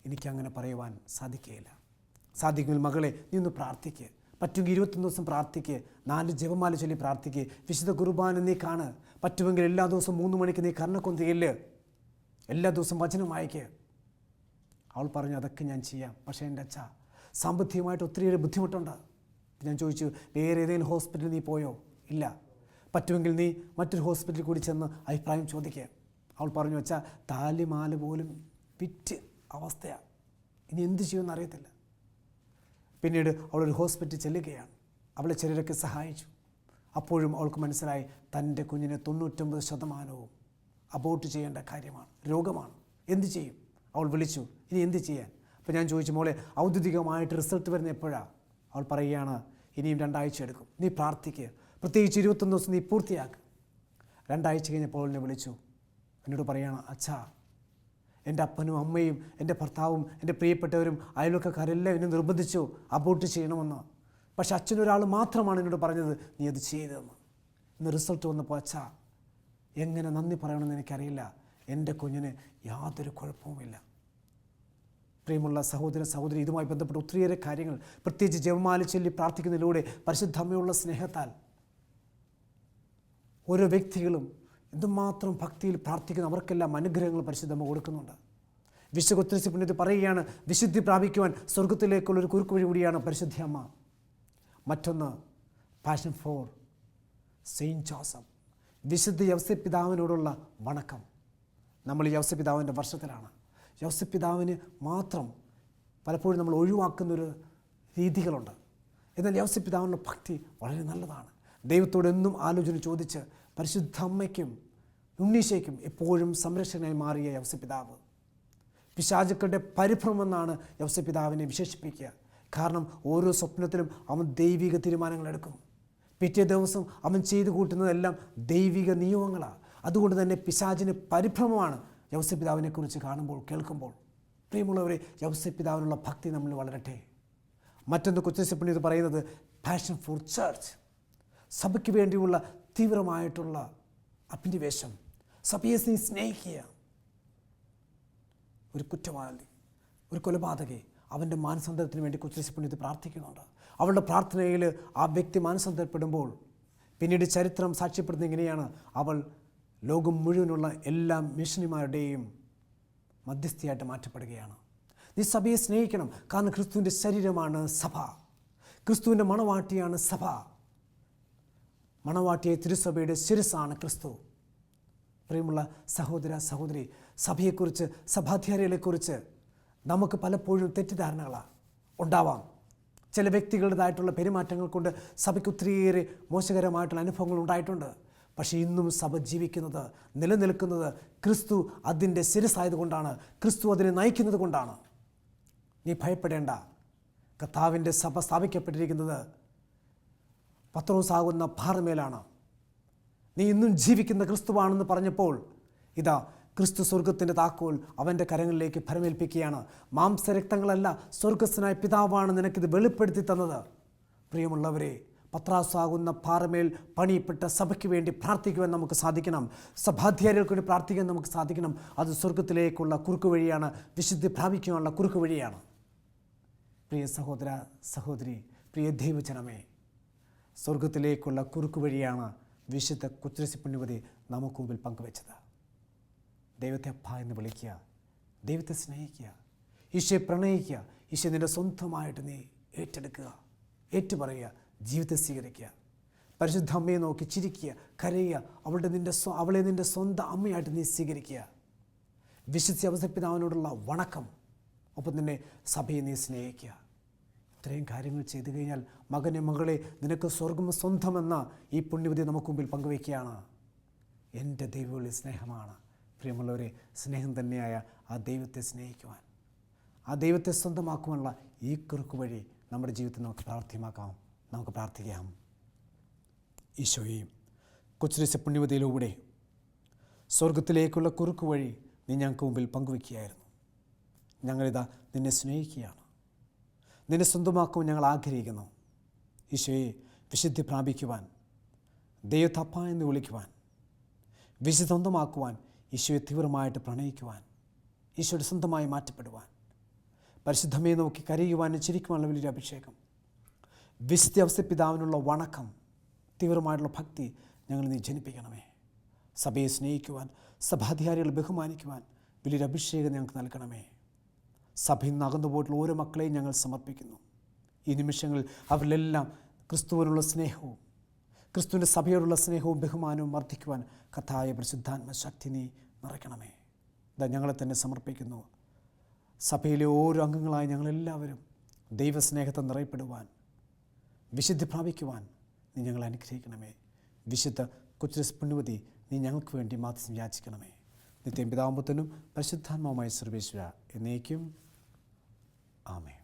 എനിക്കങ്ങനെ പറയുവാൻ സാധിക്കുകയില്ല. സാധിക്കുമെങ്കിൽ മകളെ നീ ഒന്ന് പ്രാർത്ഥിക്കുക പറ്റുമെങ്കിൽ ഇരുപത്തൊന്ന് ദിവസം പ്രാർത്ഥിക്കുക നാല് ജപമാല ചൊല്ലി പ്രാർത്ഥിക്കുക വിശുദ്ധ കുർബാന നീ കാണ്. പറ്റുമെങ്കിൽ എല്ലാ ദിവസവും മൂന്ന് മണിക്ക് നീ കർണക്കൊന്തയിൽ എല്ലാ ദിവസവും വചനം വായിക്കുക അവൾ പറഞ്ഞു അതൊക്കെ ഞാൻ ചെയ്യാം. പക്ഷേ എന്റെ അച്ഛ സാമ്പത്തികമായിട്ട് ഒത്തിരിയേറെ ബുദ്ധിമുട്ടുണ്ട്. ഞാൻ ചോദിച്ചു വേറെ ഏതെങ്കിലും ഹോസ്പിറ്റലിൽ നീ പോയോ? ഇല്ല. പറ്റുമെങ്കിൽ നീ മറ്റൊരു ഹോസ്പിറ്റലിൽ കൂടി ചെന്ന് അഭിപ്രായം ചോദിക്കുക അവൾ പറഞ്ഞു വെച്ചാൽ താലിമാല പോലും വിറ്റ് അവസ്ഥയാണ്. ഇനി എന്ത് ചെയ്യുമെന്ന് അറിയത്തില്ല. പിന്നീട് അവളൊരു ഹോസ്പിറ്റലിൽ ചെല്ലുകയാണ്. അവളെ ചിലരൊക്കെ സഹായിച്ചു. അപ്പോഴും അവൾക്ക് മനസ്സിലായി തന്റെ കുഞ്ഞിനെ തൊണ്ണൂറ്റൊമ്പത് ശതമാനവും അബോട്ട് ചെയ്യേണ്ട കാര്യമാണ് രോഗമാണ്. എന്ത് ചെയ്യും? അവൾ വിളിച്ചു ഇനി എന്ത് ചെയ്യാൻ? അപ്പോൾ ഞാൻ ചോദിച്ചു മോളെ ഔദ്യോഗികമായിട്ട് റിസൾട്ട് വരുന്ന എപ്പോഴാണ് അവൾ പറയുകയാണ് ഇനിയും രണ്ടാഴ്ച എടുക്കും. നീ പ്രാർത്ഥിക്കുക പ്രത്യേകിച്ച് ഇരുപത്തൊന്ന് ദിവസം നീ പൂർത്തിയാക്കുക രണ്ടാഴ്ച കഴിഞ്ഞപ്പോൾ എന്നെ വിളിച്ചു. എന്നോട് പറയുകയാണ് അച്ഛാ എന്റെ അപ്പനും അമ്മയും എന്റെ ഭർത്താവും എന്റെ പ്രിയപ്പെട്ടവരും അയൽവക്കക്കാരെല്ലാം എന്നെ നിർബന്ധിച്ചു അബോട്ട് ചെയ്യണമെന്ന്. പക്ഷെ അച്ഛനൊരാൾ മാത്രമാണ് എന്നോട് പറഞ്ഞത് നീ അത് ചെയ്തതെന്ന്. ഇന്ന് റിസൾട്ട് വന്നപ്പോൾ അച്ഛാ എങ്ങനെ നന്ദി പറയണമെന്ന് എനിക്കറിയില്ല. എന്റെ കുഞ്ഞിന് യാതൊരു കുഴപ്പവുമില്ല. പ്രിയമുള്ള സഹോദര സഹോദരി ഇതുമായി ബന്ധപ്പെട്ട ഒത്തിരിയേറെ കാര്യങ്ങൾ പ്രത്യേകിച്ച് ജപമാല ചൊല്ലി പ്രാർത്ഥിക്കുന്നതിലൂടെ പരിശുദ്ധമ്മയുള്ള സ്നേഹത്താൽ ഓരോ വ്യക്തികളും എന്തുമാത്രം ഭക്തിയിൽ പ്രാർത്ഥിക്കുന്ന അവർക്കെല്ലാം അനുഗ്രഹങ്ങൾ പരിശുദ്ധമ്മ കൊടുക്കുന്നുണ്ട്. വിശ്വകുത്തിരിച്ച് പുണ്യത്തിൽ പറയുകയാണ് വിശുദ്ധി പ്രാപിക്കുവാൻ സ്വർഗത്തിലേക്കുള്ള ഒരു കുറുക്കു വഴി കൂടിയാണ് പരിശുദ്ധ മറ്റൊന്ന് പാഷൻ ഫോർ സെയിന്റ് ജോസഫ് വിശുദ്ധ യവസപിതാവിനോടുള്ള വണക്കം. നമ്മൾ യവസപിതാവിന്റെ വർഷത്തിലാണ്. യവസപിതാവിന് മാത്രം പലപ്പോഴും നമ്മൾ ഒഴിവാക്കുന്നൊരു രീതികളുണ്ട്. എന്നാൽ യവസപിതാവിനുള്ള ഭക്തി വളരെ നല്ലതാണ്. ദൈവത്തോട് എന്നും ആലോചന ചോദിച്ച് പരിശുദ്ധ അമ്മയ്ക്കും ഉണ്ണീശയ്ക്കും എപ്പോഴും സംരക്ഷകനായി മാറിയ യവസപിതാവ് പിശാചുക്കളുടെ പരിഭ്രമെന്നാണ് യവസപിതാവിനെ വിശേഷിപ്പിക്കുക. കാരണം ഓരോ സ്വപ്നത്തിലും അവൻ ദൈവിക തീരുമാനങ്ങൾ എടുക്കും. പിറ്റേ ദിവസം അവൻ ചെയ്തു കൂട്ടുന്നതെല്ലാം ദൈവിക നിയമങ്ങളാണ് അതുകൊണ്ട് തന്നെ പിശാചിന് പരിഭ്രമമാണ് യവസപിതാവിനെക്കുറിച്ച് കാണുമ്പോൾ കേൾക്കുമ്പോൾ. പ്രിയമുള്ളവരെ യവസപിതാവിനുള്ള ഭക്തി നമ്മൾ വളരട്ടെ. മറ്റൊന്ന് കൊച്ചുസപ്പണി ഇത് പറയുന്നത് പാഷൻ ഫോർ ചർച്ച് സഭയ്ക്ക് വേണ്ടിയുള്ള തീവ്രമായിട്ടുള്ള അഭിനിവേശം. സഭയെ സ്നേഹിക്കുക ഒരു കുറ്റവാളി ഒരു കൊലപാതകെ അവന്റെ മാനസാന്തരത്തിന് വേണ്ടി കൊച്ചുരസി പുണ്യത്ത് പ്രാർത്ഥിക്കുന്നുണ്ട്. അവളുടെ പ്രാർത്ഥനയിൽ ആ വ്യക്തി മാനസാന്തരപ്പെടുമ്പോൾ പിന്നീട് ചരിത്രം സാക്ഷ്യപ്പെടുന്ന ഇങ്ങനെയാണ്. അവൾ ലോകം മുഴുവനുള്ള എല്ലാ മിഷനുമാരുടെയും മധ്യസ്ഥയായിട്ട് മാറ്റപ്പെടുകയാണ്. നീ സഭയെ സ്നേഹിക്കണം. കാരണം ക്രിസ്തുവിന്റെ ശരീരമാണ് സഭ. ക്രിസ്തുവിന്റെ മണവാട്ടിയാണ് സഭ. മണവാട്ടിയെ തിരുസഭയുടെ ശിരസാണ് ക്രിസ്തു. പ്രിയമുള്ള സഹോദര സഹോദരി സഭയെക്കുറിച്ച് സഭാധ്യാരികളെക്കുറിച്ച് നമുക്ക് പലപ്പോഴും തെറ്റിദ്ധാരണകളാണ് ഉണ്ടാവാം. ചില വ്യക്തികളുടേതായിട്ടുള്ള പെരുമാറ്റങ്ങൾ കൊണ്ട് സഭയ്ക്ക് ഒത്തിരിയേറെ മോശകരമായിട്ടുള്ള അനുഭവങ്ങൾ ഉണ്ടായിട്ടുണ്ട്. പക്ഷേ ഇന്നും സഭ ജീവിക്കുന്നത് നിലനിൽക്കുന്നത് ക്രിസ്തു അതിന്റെ ശിരസായതുകൊണ്ടാണ്. ക്രിസ്തു അതിനെ നയിക്കുന്നത് കൊണ്ടാണ് നീ ഭയപ്പെടേണ്ട. കർത്താവിന്റെ സഭ സ്ഥാപിക്കപ്പെട്ടിരിക്കുന്നത് പത്രോസാകുന്ന ഭാരമേലാണ്. നീ ഇന്നും ജീവിക്കുന്ന ക്രിസ്തുവാണെന്ന് പറഞ്ഞപ്പോൾ ഇതാ ക്രിസ്തു സ്വർഗത്തിന്റെ താക്കോൽ അവന്റെ കരങ്ങളിലേക്ക് ഫലമേൽപ്പിക്കുകയാണ് മാംസരക്തങ്ങളല്ല സ്വർഗസ്സനായ പിതാവാണ് നിനക്കിത് വെളിപ്പെടുത്തി തന്നത്. പ്രിയമുള്ളവരെ പത്രാസാകുന്ന പാറമേൽ പണിയപ്പെട്ട സഭയ്ക്ക് വേണ്ടി പ്രാർത്ഥിക്കുവാൻ നമുക്ക് സാധിക്കണം. സഭാധ്യാരികൾക്ക് വേണ്ടി പ്രാർത്ഥിക്കാൻ നമുക്ക് സാധിക്കണം. അത് സ്വർഗത്തിലേക്കുള്ള കുറുക്ക് വഴിയാണ് വിശുദ്ധി പ്രാപിക്കുവാനുള്ള കുറുക്ക് വഴിയാണ്. പ്രിയ സഹോദര സഹോദരി പ്രിയ ദൈവജനമേ സ്വർഗത്തിലേക്കുള്ള കുറുക്ക് വഴിയാണ് വിശുദ്ധ കുത്രസി പുണ്യവതി നമുക്ക് മുമ്പിൽ പങ്കുവെച്ചത്. ദൈവത്തെ അപ്പ എന്ന് വിളിക്കുക ദൈവത്തെ സ്നേഹിക്കുക ഈശോയെ പ്രണയിക്കുക ഈശോ നിന്റെ സ്വന്തമായിട്ട് നീ ഏറ്റെടുക്കുക ഏറ്റുപറയുക ജീവിതത്തെ സ്വീകരിക്കുക പരിശുദ്ധ അമ്മയെ നോക്കി ചിരിക്കുക കരയുക അവളുടെ നിന്റെ സ്വ അവളെ നിന്റെ സ്വന്തം അമ്മയായിട്ട് നീ സ്വീകരിക്കുക. വിശുദ്ധ അവസരപ്പിതാവിനോടുള്ള വണക്കം ഒപ്പം തന്നെ സഭയെ നീ സ്നേഹിക്കുക. ഇത്രയും കാര്യങ്ങൾ ചെയ്തു കഴിഞ്ഞാൽ മകനെ മകളെ നിനക്ക് സ്വർഗം സ്വന്തമെന്ന ഈ പുണ്യവതി നമുക്ക് മുമ്പിൽ പങ്കുവയ്ക്കുകയാണ്. എന്റെ ദൈവവിളി സ്നേഹമാണ്. പ്രിയമുള്ളവരെ സ്നേഹം തന്നെയായ ആ ദൈവത്തെ സ്നേഹിക്കുവാൻ ആ ദൈവത്തെ സ്വന്തമാക്കുവാനുള്ള ഈ കുറുക്ക് വഴി നമ്മുടെ ജീവിതത്തിൽ നമുക്ക് പ്രാർത്ഥ്യമാക്കാം നമുക്ക് പ്രാർത്ഥിക്കാം. ഈശോയെയും കൊച്ചുരസ പുണ്യവതിയിലൂടെ സ്വർഗത്തിലേക്കുള്ള കുറുക്ക് വഴി നീ ഞങ്ങൾക്ക് മുമ്പിൽ പങ്കുവയ്ക്കുകയായിരുന്നു. ഞങ്ങളിതാ നിന്നെ സ്നേഹിക്കുകയാണ്. നിന്നെ സ്വന്തമാക്കുവാൻ ഞങ്ങൾ ആഗ്രഹിക്കുന്നു. ഈശോയെ വിശുദ്ധി പ്രാപിക്കുവാൻ ദൈവത്തപ്പ എന്ന് വിളിക്കുവാൻ വിശുദ്ധ സ്വന്തമാക്കുവാൻ ഈശോയെ തീവ്രമായിട്ട് പ്രണയിക്കുവാൻ ഈശോയുടെ സ്വന്തമായി മാറ്റപ്പെടുവാൻ പരിശുദ്ധമേ നോക്കി കരയുവാനും ചിരിക്കുവാനുള്ള വലിയൊരു അഭിഷേകം. വിശുദ്ധ അവസ്ഥ പിതാവിനുള്ള വണക്കം തീവ്രമായിട്ടുള്ള ഭക്തി ഞങ്ങൾ നീ ജനിപ്പിക്കണമേ. സഭയെ സ്നേഹിക്കുവാൻ സഭാധികാരികളെ ബഹുമാനിക്കുവാൻ വലിയൊരു അഭിഷേകം ഞങ്ങൾക്ക് നൽകണമേ. സഭയിൽ നിന്ന് പോയിട്ടുള്ള ഓരോ മക്കളെയും ഞങ്ങൾ സമർപ്പിക്കുന്നു. ഈ നിമിഷങ്ങളിൽ അവരിലെല്ലാം ക്രിസ്തുവിനുള്ള സ്നേഹവും ക്രിസ്തുവിന്റെ സഭയോടുള്ള സ്നേഹവും ബഹുമാനവും വർദ്ധിക്കുവാൻ കഥായ പരിശുദ്ധാത്മ ശക്തി നീ നിറയ്ക്കണമേ. ഇതാ ഞങ്ങളെ തന്നെ സമർപ്പിക്കുന്നു. സഭയിലെ ഓരോ അംഗങ്ങളായ ഞങ്ങളെല്ലാവരും ദൈവസ്നേഹത്തെ നിറയപ്പെടുവാൻ വിശുദ്ധി പ്രാപിക്കുവാൻ നീ ഞങ്ങളെ അനുഗ്രഹിക്കണമേ. വിശുദ്ധ കൊച്ചുരസ് പുണ്യവതി നീ ഞങ്ങൾക്ക് വേണ്ടി മാത്രം യാചിക്കണമേ. നിത്യം പിതാമ്പത്തിനും പരിശുദ്ധാത്മാവുമായി സർവേശ്വര എന്നേക്കും. ആമേ